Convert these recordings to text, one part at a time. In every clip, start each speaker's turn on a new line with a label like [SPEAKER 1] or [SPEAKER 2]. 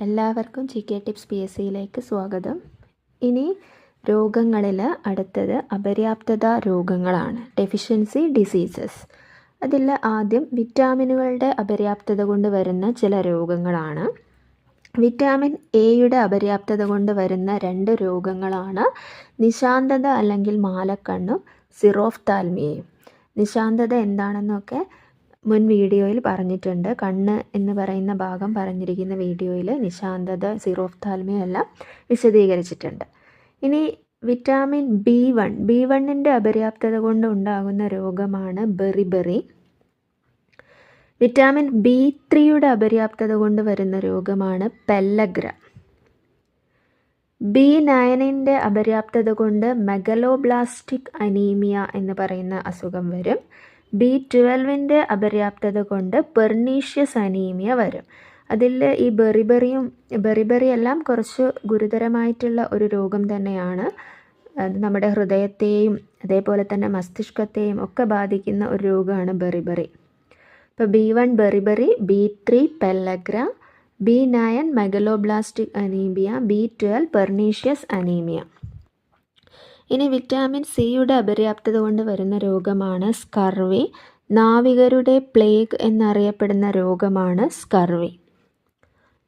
[SPEAKER 1] എല്ലാവർക്കും G K tips P S സിയിലേക്ക് സ്വാഗതം. ഇനി രോഗങ്ങളിൽ അടുത്തത് അപര്യാപ്തത രോഗങ്ങളാണ്. ഡെഫിഷ്യൻസി ഡിസീസസ് അതിൽ ആദ്യം വിറ്റാമിനുകളുടെ അപര്യാപ്തത കൊണ്ട് വരുന്ന ചില രോഗങ്ങളാണ്. വിറ്റാമിൻ എയുടെ അപര്യാപ്തത കൊണ്ട് വരുന്ന രണ്ട് രോഗങ്ങളാണ്. നിശാന്തത അല്ലെങ്കിൽ മാലക്കണ്ണും സിറോഫ്താൽമിയയും. നിശാന്തത എന്താണെന്നൊക്കെ മുൻ വീഡിയോയിൽ പറഞ്ഞിട്ടുണ്ട്. കണ്ണ് എന്ന് പറയുന്ന ഭാഗം പറഞ്ഞിരിക്കുന്ന വീഡിയോയിൽ നിശാന്തത സിറോഫ്താൽമിയെല്ലാം വിശദീകരിച്ചിട്ടുണ്ട്. ഇനി വിറ്റാമിൻ ബി വൺ. ബി വണ്ണിന്റെ അപര്യാപ്തത കൊണ്ട് ഉണ്ടാകുന്ന രോഗമാണ് ബെറിബെറി വിറ്റാമിൻ ബി ത്രീയുടെ അപര്യാപ്തത കൊണ്ട് വരുന്ന രോഗമാണ് പെല്ലഗ്ര. ബി നയനിന്റെ അപര്യാപ്തത കൊണ്ട് മെഗലോബ്ലാസ്റ്റിക് അനീമിയ എന്ന് പറയുന്ന അസുഖം വരും. ബി ട്വൽവിന്റെ അപര്യാപ്തത കൊണ്ട് പെർണീഷ്യസ് അനീമിയ വരും. അതിൽ ഈ ബെറിബെറിയും ബെറിബെറി എല്ലാം കുറച്ച് ഗുരുതരമായിട്ടുള്ള ഒരു രോഗം തന്നെയാണ്. അത് നമ്മുടെ ഹൃദയത്തെയും അതേപോലെ തന്നെ മസ്തിഷ്കത്തെയും ഒക്കെ ബാധിക്കുന്ന ഒരു രോഗമാണ് ബെറിബെറി ഇപ്പോൾ B one beriberi B three pellagra B nine megaloblastic anaemia B twelve pernicious anaemia. ഇനി വിറ്റാമിൻ സിയുടെ അപര്യാപ്തത കൊണ്ട് വരുന്ന രോഗമാണ് സ്കർവി നാവികരുടെ പ്ലേഗ് എന്നറിയപ്പെടുന്ന രോഗമാണ് സ്കർവി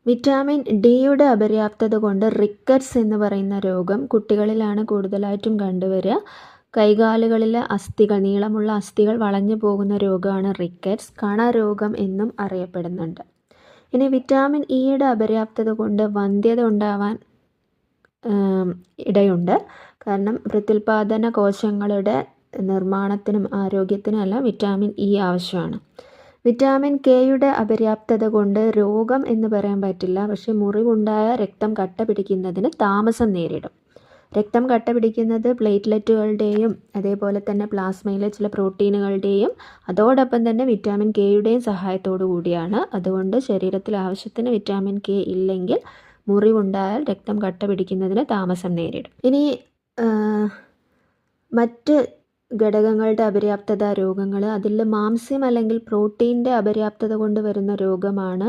[SPEAKER 1] വിറ്റാമിൻ ഡിയുടെ അപര്യാപ്തത കൊണ്ട് റിക്കറ്റ്സ് എന്ന് പറയുന്ന രോഗം കുട്ടികളിലാണ് കൂടുതലായിട്ടും കണ്ടുവരിക. കൈകാലുകളിലെ അസ്ഥികൾ നീളമുള്ള അസ്ഥികൾ വളഞ്ഞു പോകുന്ന രോഗമാണ് റിക്കറ്റ്സ് കണരോഗം എന്നും അറിയപ്പെടുന്നുണ്ട്. ഇനി വിറ്റാമിൻ ഇയുടെ അപര്യാപ്തത കൊണ്ട് വന്ധ്യത ഉണ്ടാവാൻ ഇടയുണ്ട്. കാരണം പ്രത്യുൽപാദന കോശങ്ങളുടെ നിർമ്മാണത്തിനും ആരോഗ്യത്തിനും എല്ലാം വിറ്റാമിൻ ഇ ആവശ്യമാണ്. വിറ്റാമിൻ കെയുടെ അപര്യാപ്തത കൊണ്ട് രോഗം എന്ന് പറയാൻ പറ്റില്ല. പക്ഷേ മുറിവുണ്ടായ രക്തം കട്ട പിടിക്കുന്നതിന് താമസം നേരിടും. രക്തം കട്ട പിടിക്കുന്നത് പ്ലേറ്റ്ലെറ്റുകളുടെയും അതേപോലെ തന്നെ പ്ലാസ്മയിലെ ചില പ്രോട്ടീനുകളുടെയും അതോടൊപ്പം തന്നെ വിറ്റാമിൻ കെയുടെയും സഹായത്തോടു കൂടിയാണ്. അതുകൊണ്ട് ശരീരത്തിൽ ആവശ്യത്തിന് വിറ്റാമിൻ കെ ഇല്ലെങ്കിൽ മുറിവുണ്ടായാൽ രക്തം കട്ട പിടിക്കുന്നതിന് താമസം നേരിടും. ഇനി മറ്റ് ഘടകങ്ങളുടെ അപര്യാപ്തത രോഗങ്ങൾ അതിൽ മാംസ്യം അല്ലെങ്കിൽ പ്രോട്ടീന്റെ അപര്യാപ്തത കൊണ്ട് വരുന്ന രോഗമാണ്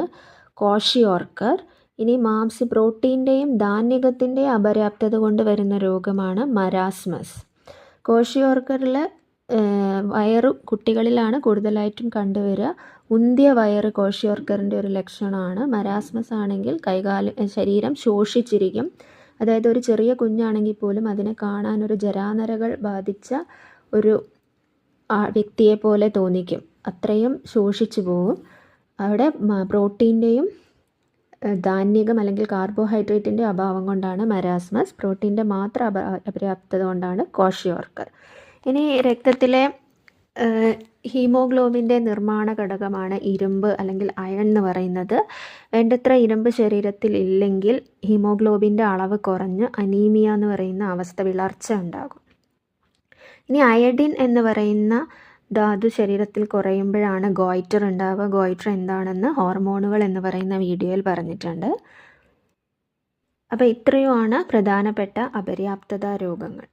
[SPEAKER 1] കോഷിയോർക്കർ. ഇനി മാംസ്യ പ്രോട്ടീന്റെയും ധാന്യകത്തിന്റെയും അപര്യാപ്തത കൊണ്ട് വരുന്ന രോഗമാണ് മരാസ്മസ്. കോഷിയോർക്കറിൽ വയറ് കുട്ടികളിലാണ് കൂടുതലായിട്ടും കണ്ടുവരിക. ഉന്തിയ വയറ് കോഷിയോർക്കറിന്റെ ഒരു ലക്ഷണമാണ്. മരാസ്മസ് ആണെങ്കിൽ കൈകാല ശരീരം ശോഷിച്ചിരിക്കും. അതായത് ഒരു ചെറിയ കുഞ്ഞാണെങ്കിൽ പോലും അതിനെ കാണാൻ ഒരു ജരാനരകൾ ബാധിച്ച ഒരു വ്യക്തിയെ പോലെ തോന്നിക്കും. അത്രയും ശോഷിച്ചു പോകും അവിടെ പ്രോട്ടീന്റെയും ധാന്യകം അല്ലെങ്കിൽ കാർബോഹൈഡ്രേറ്റിന്റെ അഭാവം കൊണ്ടാണ് മരാസ്മസ്. പ്രോട്ടീന്റെ മാത്രം അപ അപര്യാപ്തത കൊണ്ടാണ് കോഷിയോർക്കർ ഇനി രക്തത്തിലെ ഹീമോഗ്ലോബിന്റെ നിർമ്മാണ ഘടകമാണ് ഇരുമ്പ് അല്ലെങ്കിൽ അയൺ എന്ന് പറയുന്നത്. വേണ്ടത്ര ഇരുമ്പ് ശരീരത്തിൽ ഇല്ലെങ്കിൽ ഹീമോഗ്ലോബിന്റെ അളവ് കുറഞ്ഞ് അനീമിയ എന്ന് പറയുന്ന അവസ്ഥ വിളർച്ച ഉണ്ടാകും. ഇനി അയഡിൻ എന്ന് പറയുന്ന ധാതു ശരീരത്തിൽ കുറയുമ്പോഴാണ് ഗോയിറ്റർ ഉണ്ടാവുക. ഗോയിറ്റർ എന്താണെന്ന് ഹോർമോണുകൾ എന്ന് പറയുന്ന വീഡിയോയിൽ പറഞ്ഞിട്ടുണ്ട്. അപ്പോൾ ഇത്രയുമാണ് പ്രധാനപ്പെട്ട അപര്യാപ്തത രോഗങ്ങൾ.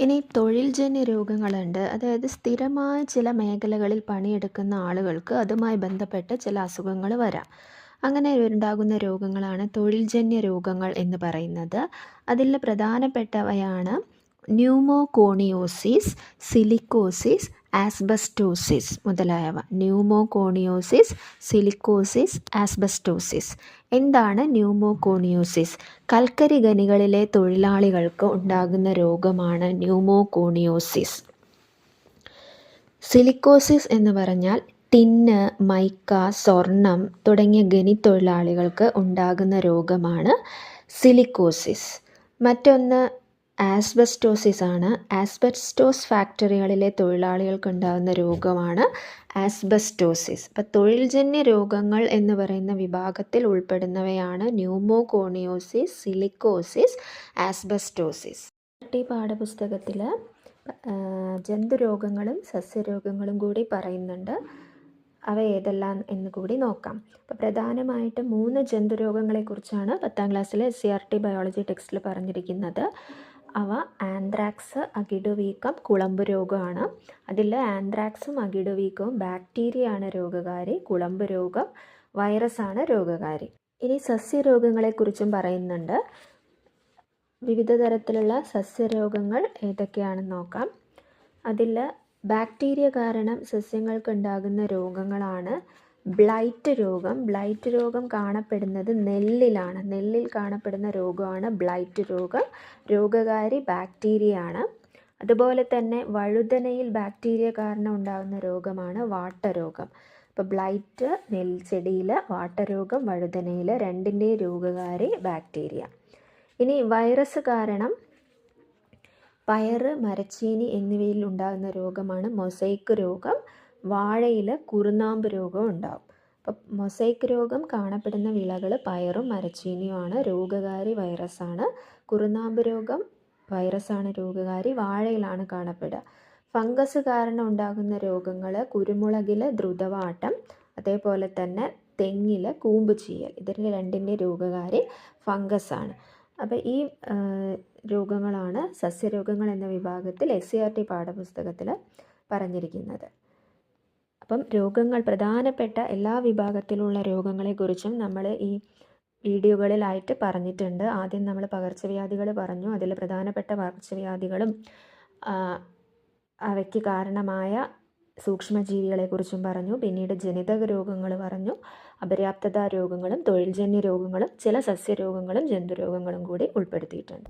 [SPEAKER 1] ഇനി തൊഴിൽജന്യ രോഗങ്ങളുണ്ട്. അതായത് സ്ഥിരമായ ചില മേഖലകളിൽ പണിയെടുക്കുന്ന ആളുകൾക്ക് അതുമായി ബന്ധപ്പെട്ട ചില അസുഖങ്ങൾ വരാം. അങ്ങനെ ഉണ്ടാകുന്ന രോഗങ്ങളാണ് തൊഴിൽജന്യ രോഗങ്ങൾ എന്ന് പറയുന്നത്. അതിൽ പ്രധാനപ്പെട്ടവയാണ് ന്യൂമോകോണിയോസിസ് സിലിക്കോസിസ് ആസ്ബസ്റ്റോസിസ് മുതലായവ. Pneumoconiosis silicosis asbestosis. എന്താണ് ന്യൂമോകോണിയോസിസ്? കൽക്കരി ഖനികളിലെ തൊഴിലാളികൾക്ക് ഉണ്ടാകുന്ന രോഗമാണ് ന്യൂമോകോണിയോസിസ്. സിലിക്കോസിസ് എന്ന് പറഞ്ഞാൽ ടിന്ന് മൈക്ക സ്വർണം തുടങ്ങിയ ഖനി തൊഴിലാളികൾക്ക് ഉണ്ടാകുന്ന രോഗമാണ് സിലിക്കോസിസ്. മറ്റൊന്ന് ആസ്ബസ്റ്റോസിസ് ആണ്. ആസ്ബസ്റ്റോസ് ഫാക്ടറികളിലെ തൊഴിലാളികൾക്ക് ഉണ്ടാകുന്ന രോഗമാണ് ആസ്ബസ്റ്റോസിസ്. അപ്പോൾ തൊഴിൽജന്യ രോഗങ്ങൾ എന്ന് പറയുന്ന വിഭാഗത്തിൽ ഉൾപ്പെടുന്നവയാണ് ന്യൂമോകോണിയോസിസ് സിലിക്കോസിസ് ആസ്ബസ്റ്റോസിസ്. ഈ പാഠപുസ്തകത്തിൽ ജന്തുരോഗങ്ങളും സസ്യരോഗങ്ങളും കൂടി പറയുന്നുണ്ട്. അവ ഏതെല്ലാം എന്ന് കൂടി നോക്കാം. അപ്പോൾ പ്രധാനമായിട്ടും മൂന്ന് ജന്തുരോഗങ്ങളെക്കുറിച്ചാണ് പത്താം ക്ലാസ്സിലെ സി ആർ ടി ബയോളജി ടെക്സ്റ്റിൽ പറഞ്ഞിരിക്കുന്നത്. അവ ആന്ത്രാക്സ് അകിടുവീക്കം കുളമ്പ് രോഗമാണ്. അതിൽ ആന്ത്രാക്സും അകിടുവീക്കവും ബാക്ടീരിയ ആണ് രോഗകാരി കുളമ്പ് രോഗം വൈറസാണ് രോഗകാരി. ഇനി സസ്യരോഗങ്ങളെക്കുറിച്ചും പറയുന്നുണ്ട്. വിവിധ തരത്തിലുള്ള സസ്യരോഗങ്ങൾ ഏതൊക്കെയാണെന്ന് നോക്കാം. അതിൽ ബാക്ടീരിയ കാരണം സസ്യങ്ങൾക്കുണ്ടാകുന്ന രോഗങ്ങളാണ് ബ്ലൈറ്റ് രോഗം ബ്ലൈറ്റ് രോഗം കാണപ്പെടുന്നത് നെല്ലിലാണ്. നെല്ലിൽ കാണപ്പെടുന്ന രോഗമാണ് ബ്ലൈറ്റ് രോഗം. രോഗകാരി ബാക്ടീരിയ ആണ് അതുപോലെ തന്നെ വഴുതനയിൽ ബാക്ടീരിയ കാരണം ഉണ്ടാകുന്ന രോഗമാണ് വാട്ടരോഗം. ഇപ്പോൾ ബ്ലൈറ്റ് നെൽച്ചെടിയിൽ വാട്ടരോഗം വഴുതനയിൽ രണ്ടിന്റെയും രോഗകാരി ബാക്ടീരിയ. ഇനി വൈറസ് കാരണം പയറ് മരച്ചീനി എന്നിവയിൽ ഉണ്ടാകുന്ന രോഗമാണ് മൊസൈക്ക് രോഗം. വാഴയിൽ കുറുനാമ്പ് രോഗം ഉണ്ടാകും അപ്പം മൊസൈക്ക് രോഗം കാണപ്പെടുന്ന വിളകൾ പയറും മരച്ചീനിയുമാണ്. രോഗകാരി വൈറസാണ്. കുറുനാമ്പ് രോഗം വൈറസാണ് രോഗകാരി വാഴയിലാണ് കാണപ്പെടുക. ഫംഗസ് കാരണം ഉണ്ടാകുന്ന രോഗങ്ങൾ കുരുമുളകിൽ ദ്രുതവാട്ടം അതേപോലെ തന്നെ തെങ്ങിൽ കൂമ്പ് ചീയൽ. ഇതിന്റെ രണ്ടിന്റെ രോഗകാരി ഫംഗസാണ്. അപ്പോൾ ഈ രോഗങ്ങളാണ് സസ്യരോഗങ്ങൾ എന്ന വിഭാഗത്തിൽ എസ് സി ആർ ടി പാഠപുസ്തകത്തിൽ പറഞ്ഞിരിക്കുന്നത്. അപ്പം രോഗങ്ങൾ പ്രധാനപ്പെട്ട എല്ലാ വിഭാഗത്തിലുള്ള രോഗങ്ങളെക്കുറിച്ചും നമ്മൾ ഈ വീഡിയോകളിലായിട്ട് പറഞ്ഞിട്ടുണ്ട്. ആദ്യം നമ്മൾ പകർച്ചവ്യാധികൾ പറഞ്ഞു. അതിൽ പ്രധാനപ്പെട്ട പകർച്ചവ്യാധികളും അവയ്ക്ക് കാരണമായ സൂക്ഷ്മജീവികളെക്കുറിച്ചും പറഞ്ഞു. പിന്നീട് ജനിതക രോഗങ്ങൾ പറഞ്ഞു. അപര്യാപ്തത രോഗങ്ങളും തൊഴിൽജന്യ രോഗങ്ങളും ചില സസ്യരോഗങ്ങളും ജന്തുരോഗങ്ങളും കൂടി ഉൾപ്പെടുത്തിയിട്ടുണ്ട്.